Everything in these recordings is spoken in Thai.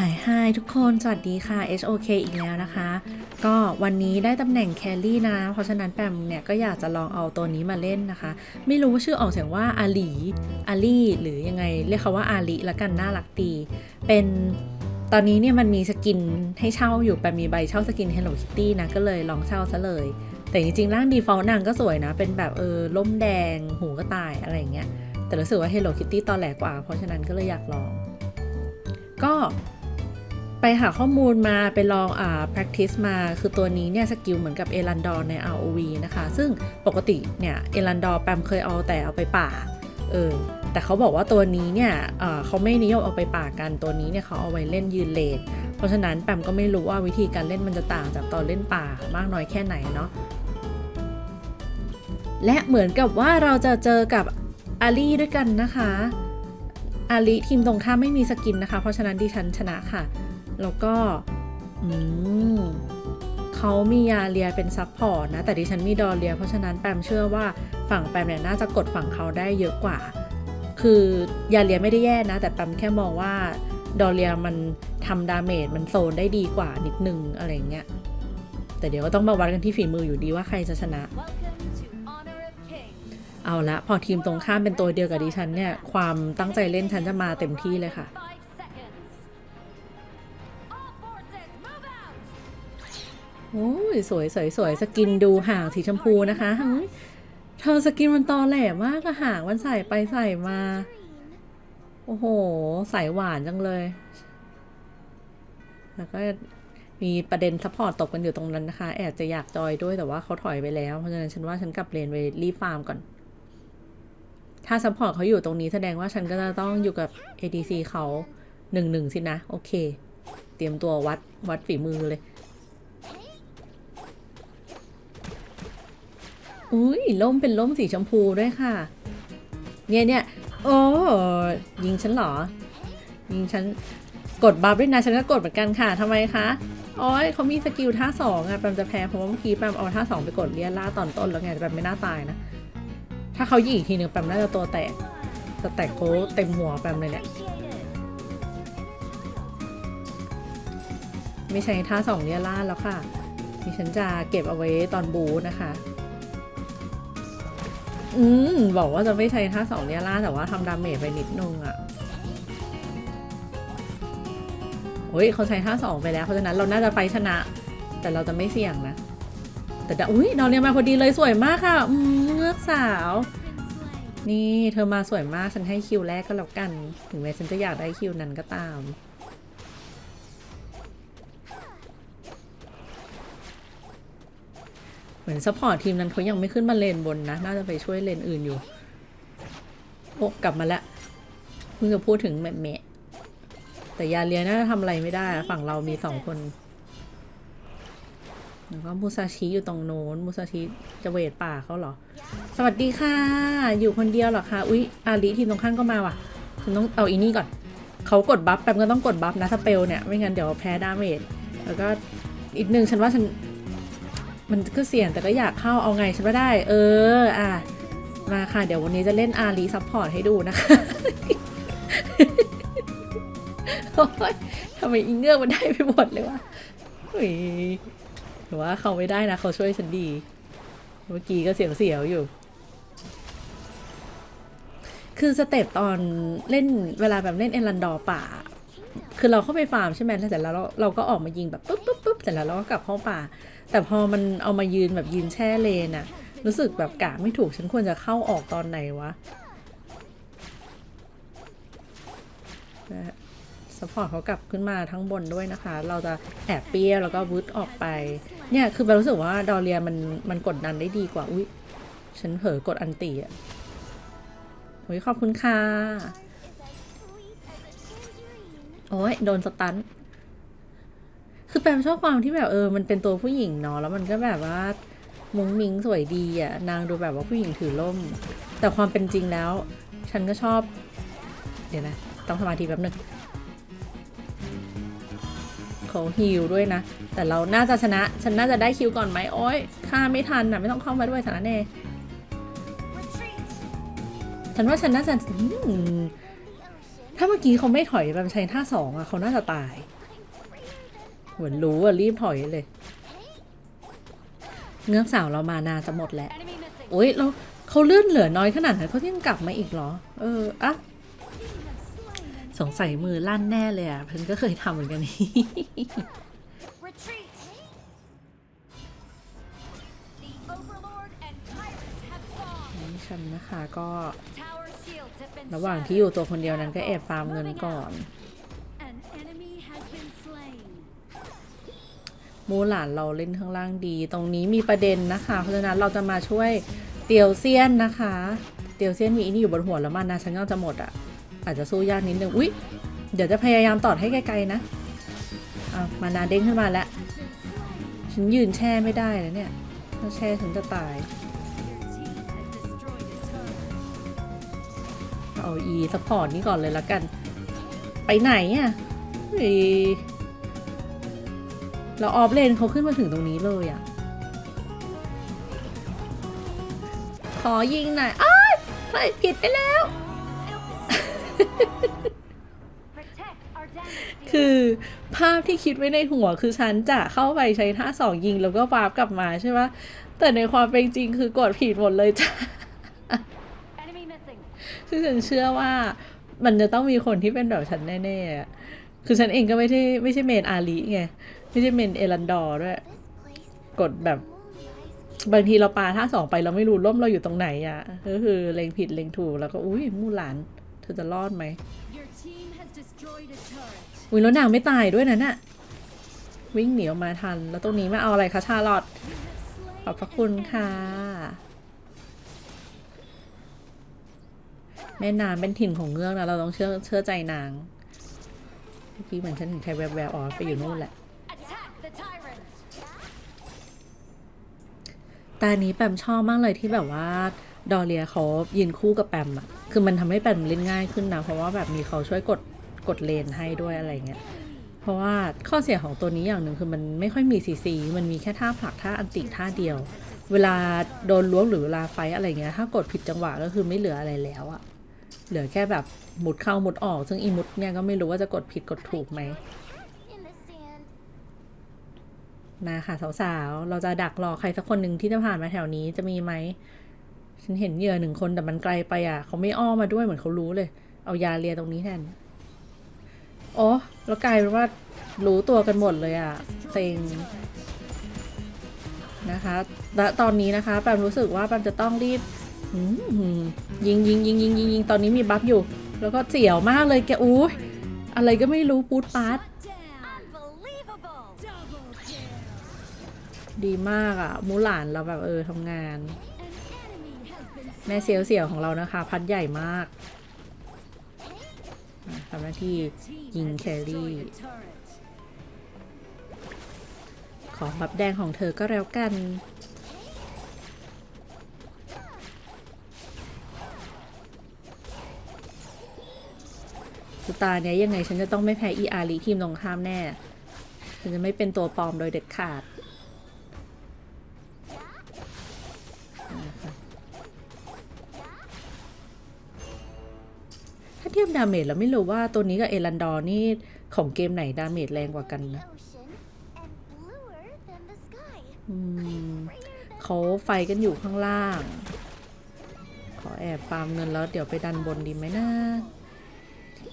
หายหายทุกคนสวัสดีค่ะ HOK อีกแล้วนะคะ ก็วันนี้ได้ตำแหน่งแคลรี่นะ เพราะฉะนั้นแปมเนี่ยก็อยากจะลองเอาตัวนี้มาเล่นนะคะ ไม่รู้ว่าชื่อออกเสียงว่าอาลีอาลีหรือยังไง เรียกเขาว่าอาลีละกันน่ารักดี เป็นตอนนี้เนี่ยมันมีสกินให้เช่าอยู่แปมมีใบเช่าสกิน Hello Kitty นะ ก็เลยลองเช่าซะเลย แต่จริงๆร่างดีฟอลต์นางก็สวยนะ เป็นแบบเออล่มแดง หูกระต่ายอะไรอย่างเงี้ยแต่รู้สึกว่า Hello Kitty ตอนแหลกกว่า เพราะฉะนั้นก็เลยอยากลอง ก็ ไปหาข้อมูลมาไปลองอ่า practice มา คือตัวนี้เนี่ยสกิลเหมือนกับเอรันดอร์ใน ROV นะคะ ซึ่งปกติเนี่ยเอรันดอร์แปมเคยเอาแต่เอาไปป่าเออแต่เขาบอกว่าตัวนี้เนี่ยเอ่อเขาไม่นิยมเอาไปป่ากันตัวนี้เนี่ยเขาเอาไว้เล่นยืนเลนเพราะฉะนั้นแปมก็ไม่รู้ว่าวิธีการเล่นมันจะต่างจากตอนเล่นป่ามากน้อยแค่ไหนเนาะและเหมือนกับว่าเราจะเจอกับอาลีด้วยกันนะคะอาลีทีมตรงข้ามไม่มีสกินนะคะ เพราะฉะนั้นดิฉันชนะค่ะ แล้วก็อืมเขามียาเลียเป็นซับพอร์ตนะ แต่ดิฉันมีดอเลีย เพราะฉะนั้นแปมเชื่อว่าฝั่งแปมเนี่ยน่าจะกดฝั่งเขาได้เยอะกว่า คือยาเลียไม่ได้แย่นะ แต่แปมแค่มองว่าดอเลียมันทำดาเมจมันโซนได้ดีกว่านิดนึงอะไรเงี้ย แต่เดี๋ยวก็ต้องมาวัดกันที่ฝีมืออยู่ดีว่าใครจะชนะ Welcome to Honor of Kings. เอาละพอทีมตรงข้ามเป็นตัวเดียวกับดิฉันเนี่ย ความตั้งใจเล่นฉันจะมาเต็มที่เลยค่ะ โอ้ยสวยสวยสวยสกินดูห่างสีชมพูนะคะเฮ้ยเธอสกินมันตอแหลมากอะห่างมันใส่ไปใส่มา โอ้โห ใส่หวานจังเลย แล้วก็มีประเด็นซัพพอร์ตตกกันอยู่ตรงนั้นนะคะ แอบจะอยากจอยด้วยแต่ว่าเขาถอยไปแล้ว เพราะฉะนั้นฉันว่าฉันกลับเลนไปรีฟาร์มก่อน ถ้าซัพพอร์ตเขาอยู่ตรงนี้แสดงว่าฉันก็จะต้องอยู่กับ ADC เขาหนึ่งหนึ่งสินะ โอเค เตรียมตัววัดวัดฝีมือเลย อุ้ยล่มเป็นล่มสีชมพูด้วยค่ะ เนี่ยเนี่ยโอ้ยิงฉันเหรอ ยิงฉันกดบัฟด้วยนะฉันก็กดเหมือนกันค่ะทำไมคะโอ้ยเขามีสกิลท่าสองอะแปมจะแพ้เพราะว่าเมื่อกี้แปมเอาท่าสองไปกดเลียล่าตอนต้นแล้วไงแปมไม่น่าตายนะ ถ้าเขายิงอีกทีหนึ่งแปมน่าจะตัวแตกจะแตกโคเต็มหัวแปมเลยเนี่ยไม่ใช่ท่าสองเลียล่าแล้วค่ะดิฉันจะเก็บเอาไว้ตอนบูนะคะ อืม บอกว่าจะไม่ใช้ท่าสองเนี่ยล่าแต่ว่าทำดาเมจไปนิดนึงอะ่ะโอ้ยเขาใช้ท่าสองไปแล้วเพราะฉะนั้นเราน่าจะไฟชนะ แต่เราจะไม่เสี่ยงนะ แต่ดาอุ้ยดาวเรียมาพอดีเลยสวยมากค่ะอืมเงือกสาว นี่เธอมาสวยมากฉันให้คิวแรกก็แล้วกัน ถึงแม้ฉันจะอยากได้คิวนั้นก็ตาม เหมือนซัพพอร์ตทีมนั้นเขายังไม่ขึ้นมาเลนบนนะ น่าจะไปช่วยเลนอื่นอยู่ โอ้กลับมาแล้วเพิ่งจะพูดถึงแม่แม่แต่ยาเลียน่าจะทำอะไรไม่ได้ ฝั่งเรามีสองคนแล้วก็มูซาชิอยู่ตรงโน้นมูซาชิจะเวทป่าเขาเหรอ สวัสดีค่ะ อยู่คนเดียวเหรอคะอุ๊ยอาลีทีมตรงข้างก็มาว่ะฉันต้องเอาอีนี่ก่อนเขากดบัฟแปมก็ต้องกดบัฟนะสเปลเนี่ย ไม่งั้นเดี๋ยวแพ้ดาเมจแล้วก็อีกหนึ่งฉันว่าฉัน มันก็เสี่ยงแต่ก็อยากเข้าเอาไงฉันว่าได้ เออ อะ มาค่ะ เดี๋ยววันนี้จะเล่นอารีซัพพอร์ตให้ดูนะคะทำไมอิงเงือกมันได้ไปหมดเลยวะหรือว่าเขาไม่ได้นะเขาช่วยฉันดี เมื่อกี้ก็เสียงเสียวอยู่ คือสเต็ปตอนเล่นเวลาแบบเล่นเอลันดอร์ป่า คือเราเข้าไปฟาร์มใช่ไหมแล้วเสร็จแล้วเราเราก็ออกมายิงแบบปุ๊บปุ๊บปุ๊บ เสร็จแล้วเราก็กลับเข้าป่า แต่พอมันเอามายืนแบบยืนแช่เลนอะรู้สึกแบบกะไม่ถูกฉันควรจะเข้าออกตอนไหนวะสปอร์ตเขากลับขึ้นมาทั้งบนด้วยนะคะ เราจะแอบเปี้ยแล้วก็วุดออกไป เนี่ยคือแบบรู้สึกว่าดอเรียมันมันกดดันได้ดีกว่า อุ๊ยฉันเผลอกดอันตีอะโอ้ยขอบคุณค่ะ โอ้ยโดนสตัน คือแปมชอบความที่แบบเออ มันเป็นตัวผู้หญิงเนาะแล้วมันก็แบบว่ามุ้งมิ้งสวยดีอะ่ะนางดูแบบว่าผู้หญิงถือล่ม แต่ความเป็นจริงแล้ว ฉันก็ชอบ เดี๋ยวนะต้องสมาธิแป๊บนึงเขาฮิลด้วยนะ แต่เราน่าจะชนะ ฉันน่าจะได้คิวก่อนไหมโอ้ยฆ่าไม่ทันอะไม่ต้องเข้ามาด้วยสารแน่ Retreat. ฉันว่าฉันน่าจะถ้าาเมื่อกี้เขาไม่ถอยแบบใช้ท่าสองอะเขาน่าจะตาย เหมือนรู้อะรีบถอยเลย เงือกสาวเรามานาจะหมดแล้ว Enemy missing. โอ้ยเราเขาเลื่อนเหลือน้อยขนาดนั้นเขายังกลับมาอีกเหรอ เอออะสงสัยมือลั่นแน่เลยอะเพิ่นก็เคยทำเหมือนกัน Retreat. The Overlord and Tyrant have fallen. นี่ฉันนะคะก็ Tower shields have been ระหว่าง shattered. ที่อยู่ตัวคนเดียวนั้นก็แอบฟาร์มเงินก่อน มูหลานเราเล่นข้างล่างดี ตรงนี้มีประเด็นนะคะ เพราะฉะนั้นเราจะมาช่วยเตียวเซียนนะคะ เตียวเซียนมีอันนี้อยู่บนหัวแล้วมันนะฉันก็จะหมดอะ อาจจะสู้ยากนิดนึงอุ๊ยเดี๋ยวจะพยายามตอดให้ไกลๆนะอะมานาเด้งขึ้นมาแล้ว ฉันยืนแช่ไม่ได้แล้วเนี่ยถ้าแช่ฉันจะตายเอาอีสปอร์ตนี่ก่อนเลยละกัน ไปไหนอะเฮ้ ยเราออฟเลนเขาขึ้นมาถึงตรงนี้เลยอะ ขอยิงหน่อยอ้ายใส่ผิดไปแล้ว Protect our damage dealer. คือภาพที่คิดไว้ในหัวคือฉันจะเข้าไปใช้ท่าสองยิงแล้วก็วาร์ปกลับมาใช่ปะแต่ในความเป็นจริงคือกดผิดหมดเลยจ้ะ Enemy missing. ซึ่งฉันเชื่อว่ามันจะต้องมีคนที่เป็นแบบฉันแน่ๆอะคือฉันเองก็ไม่ใช่ไม่ใช่เมนอาลีไง ไม่ใช่เมนเอรันดอร์ด้วย กดแบบ บางทีเราปาท่าสองไปเราไม่รู้ร่มเราอยู่ตรงไหนอะ่ะก็คือเล็งผิดเล็งถูกแล้วก็อุ้ยมู่หลาน เธอจะรอดไหม Your team has destroyed a turret. อุ้ยแล้วนางไม่ตายด้วยนะน่ะวิ่งหนีออกมาทัน แล้วตรงนี้มาเอาอะไรคะชาลอตขอบพระคุณค่ะ แม่นางเป็นถิ่นของเงือกนะเราต้องเชื่อเชื่อใจนางเมื่อกี้เหมือนฉันเห็นใครแวบๆอ๋อไปอยู่นู่นแหละ ตานี้แปมชอบมากเลยที่แบบว่าดอเรียเขายืนคู่กับแปมอะคือมันทำให้แปมเล่นง่ายขึ้นนะ เพราะว่าแบบมีเขาช่วยกดกดเลนให้ด้วยอะไรเงี้ย เพราะว่าข้อเสียของตัวนี้อย่างหนึ่งคือมันไม่ค่อยมีซีซีมันมีแค่ท่าผลักท่าอันติท่าเดียว เวลาโดนล้วงหรือเวลาไฟอะไรเงี้ย ถ้ากดผิดจังหวะก็คือไม่เหลืออะไรแล้วอะเหลือแค่แบบหมุดเข้าหมุดออก ซึ่งอีมุดเนี่ยก็ไม่รู้ว่าจะกดผิดกดถูกไหม มาค่ะสาวๆ เราจะดักรอใครสักคนหนึ่งที่จะผ่านมาแถวนี้จะมีไหม ฉันเห็นเหยื่อหนึ่งคนแต่มันไกลไปอะ เขาไม่อ้อมมาด้วยเหมือนเขารู้เลย เอายาเลียตรงนี้แทน โอ้แล้วกลายเป็นว่ารู้ตัวกันหมดเลยอะเซ็งนะคะและตอนนี้นะคะแปมรู้สึกว่าแปมจะต้องรีบยิงยิงยิงยิงยิงยิงตอนนี้มีบัฟอยู่ แล้วก็เสียวมากเลยแกอู้อะไรก็ไม่รู้ปูดปาร์ต ดีมากอะ่ะมูหลานเราแบบเออทำงาน แม่เสียวเสียวๆของเรานะคะ พัดใหญ่มากทำหน้าที่ Team Yin has Kelly. destroyed a turret. ของบับแดงของเธอก็แล้วกันสตาเนี่ยยังไงฉันจะต้องไม่แพ้อีอารีทีมตรงข้ามแน่ ฉันจะไม่เป็นตัวปลอมโดยเด็ดขาด เทียบดาเมจแล้วไม่รู้ว่าตัวนี้กับเอรันดอร์นี่ของเกมไหนดาเมจแรงกว่ากันนะเขาไฟกันอยู่ข้างล่าง ขอแอบฟาร์มเงินแล้วเดี๋ยวไปดันบนดีไหมนะ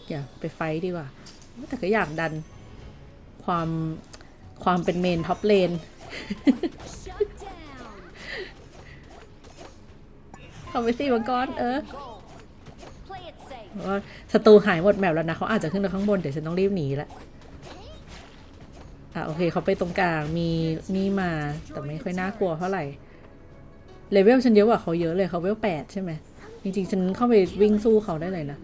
อย่าไปไฟดีกว่า แต่ก็อยากดันความความเป็นเมนท็อปเลนเขาไปสิมังกรเออ เพราะว่าศัตรูหายหมดแมปแล้วนะเขาอาจจะขึ้นไปข้างบนเดี๋ยวฉันต้องรีบหนีละอะโอเคเขาไปตรงกลางมีนี่มาแต่ไม่ค่อยน่ากลัวเท่าไหร่เลเวลฉันเยอะกว่าเขาเยอะเลยเขาเวลแปดใช่ไหมจริงๆฉันเข้าไปวิ่งสู้เขาได้เลยนะ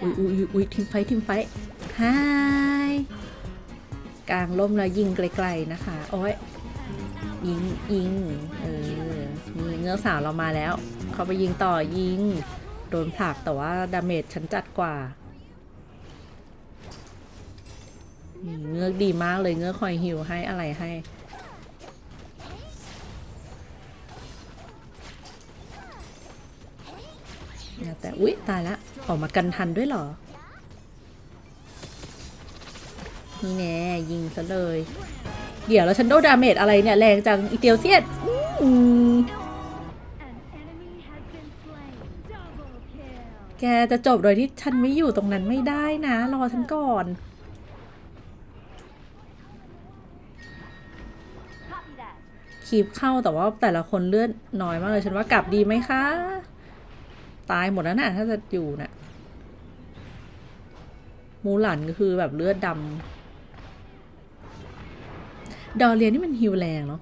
อุ้ยอุ้ยอุ้ยทีมไฟท์ทีมไฟฮายกลางล่มแล้วยิงไกลๆนะคะโอ้ยยิงยิงเออนี่เงือสาวเรามาแล้ว เขาไปยิงต่อยิง โดนผลักแต่ว่าดาเมจฉันจัดกว่าเงือกดีมากเลยเงือกคอยฮิวให้อะไรให้แต่อุ๊ย ตายละอออกมากันทันด้วยเหรอ นี่แน่ยิงซะเลย เดี๋ยวแล้วฉันโดนดาเมจอะไรเนี่ย แรงจัง อีเตียวเซียด แกจะจบโดยที่ฉันไม่อยู่ตรงนั้นไม่ได้นะ รอฉันก่อน คีบเข้าแต่ว่าแต่ละคนเลือดน้อยมากเลย ฉันว่ากลับดีไหมคะ ตายหมดแล้วนะถ้าจะอยู่นะ่ะ มูหลันก็คือแบบเลือดดำดอเรียนนี่มันฮิวแรงเนาะ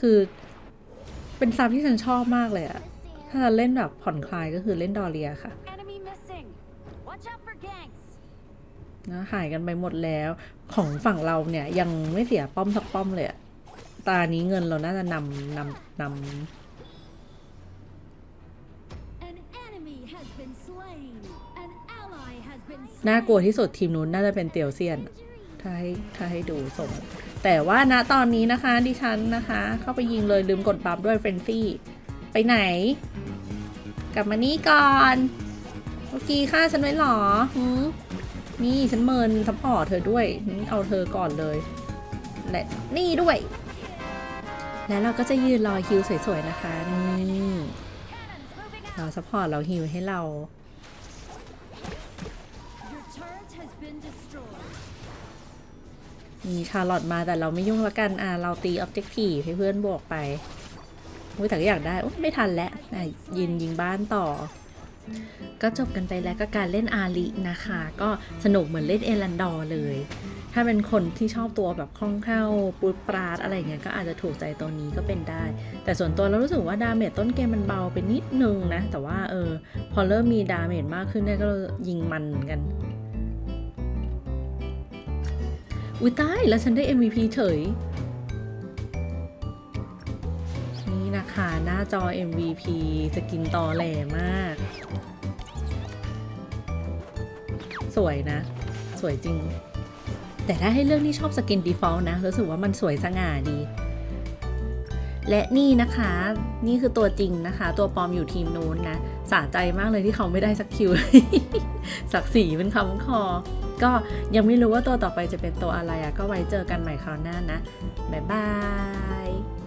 คือเป็นซับที่ฉันชอบมากเลยอะ ถ้า sand. จะเล่นแบบผ่อนคลายก็คือเล่นดอเรียค่ะ Enemy missing. Watch out for gangs. นะหายกันไปหมดแล้ว ของฝั่งเราเนี่ยยังไม่เสียป้อมสักป้อมเลยอะตานี้เงินเราน่าจะนำนำน An enemy has been slain. An ally has been ำน่ากลัวที่สุดทีมนู้นน่าจะเป็นเตียวเซียนถ้าให้ถ้าให้ดูส่ง แต่ว่าณตอนนี้นะคะดิฉันนะคะ เข้าไปยิงเลยลืมกดบัฟด้วยเฟรนซี่ ไปไหน กลับมานี่ก่อนเมื่อกี้ฆ่าฉันไว้เหรอหืมนี่ฉันเมินซัพพอร์ตเธอด้วยนี่เอาเธอก่อนเลยและนี่ด้วย แล้วเราก็จะยืนรอฮิวสวยๆนะคะนี่ Cannons moving เรา out. ซัพพอร์ตเราฮิวให้เรา Your turret has been destroyed. มีชาร์ลอตมาแต่เราไม่ยุ่งละกันอ่าเราตีออบเจกตีให้เพื่อนบวกไป อุ้ยแต่ก็อยากได้ไม่ทันแล้วยินยิงบ้านต่อ ก็จบกันไปแล้วก็การเล่นอาลีนะคะ ก็สนุกเหมือนเล่นเอรันดอร์เลย ถ้าเป็นคนที่ชอบตัวแบบคล่องแคล่วปูดปราดอะไรเงี้ยก็อาจจะถูกใจตัวนี้ก็เป็นได้ แต่ส่วนตัวเรารู้สึกว่าดาเมจต้นเกมมันเบาไปนิดนึงนะ แต่ว่าเออ พอเริ่มมีดาเมจมากขึ้นเนี่ยก็ยิงมันเหมือนกันอุ้ยตายแล้วฉันได้ MVP เฉย นี่ะคะหน้าจอ MVP สกินตอแหลมาก สวยนะ สวยจริง แต่ถ้าให้เรื่องที่ชอบสกิน default นะ รู้สึกว่ามันสวยสง่าดี และนี่นะคะ นี่คือตัวจริงนะคะ ตัวปลอมอยู่ทีมนู้นนะ สะใจมากเลยที่เขาไม่ได้สักคิวศักดิ์ศรีเป็นคำคอ ก็ยังไม่รู้ว่าตัวต่อไปจะเป็นตัวอะไรอะก็ไว้เจอกันใหม่คราวหน้านะ บ๊ายบาย